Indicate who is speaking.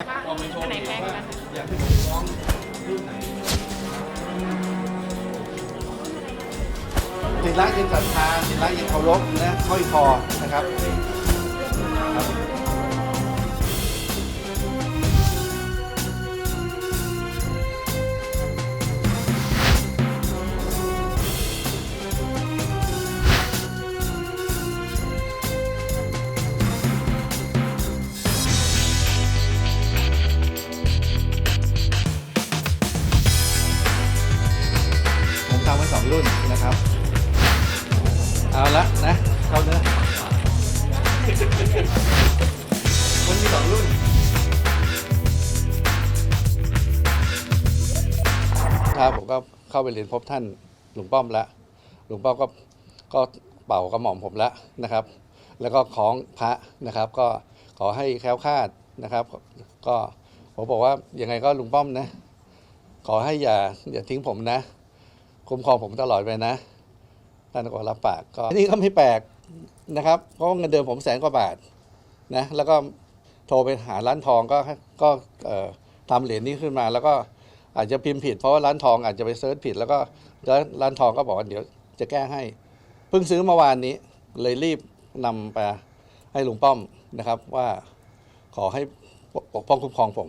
Speaker 1: ว่าอันไหนแพงกัน
Speaker 2: อยากให้น้องรุ่นไหนศิลายังศรัทธาศิลายังเคารพนะห้อยคอนะครับ รุ่นนะครับ เอาละนะ เข้าเนื้อมันมีสองรุ่นครับผมก็เข้าไปเรียนพบท่านหลวงป้อมแล้วหลวงป้อมก็ก็เป่ากระหม่อมผมล้วนะครับ แล้วก็คล้องพระนะครับ ก็ขอให้แคล้วคลาดนะครับ ก็ผมบอกว่ายังไงก็ลุงป้อมนะ ขอให้อย่าอย่าทิ้งผมนะ คุ้มครองผมตลอดไปนะท่านก็รับปากก็นนี้ก็ไม่แปลกนะครับเพราะเงินเดือนผมแสนกว่าบาทนะแล้วก็โทรไปหาร้านทองก็ก็ทำเหรียญนี้ขึ้นมา แล้วก็อาจจะพิมพ์ผิด เพราะว่าร้านทองอาจจะไปเซิร์ชผิด แล้วก็แล้วร้านทองก็บอกว่าเดี๋ยวจะแก้ให้ เพิ่งซื้อเมื่อวานนี้ เลยรีบนำไปให้ลุงป้อมนะครับว่าขอให้ปกป้องคุ้มครองผม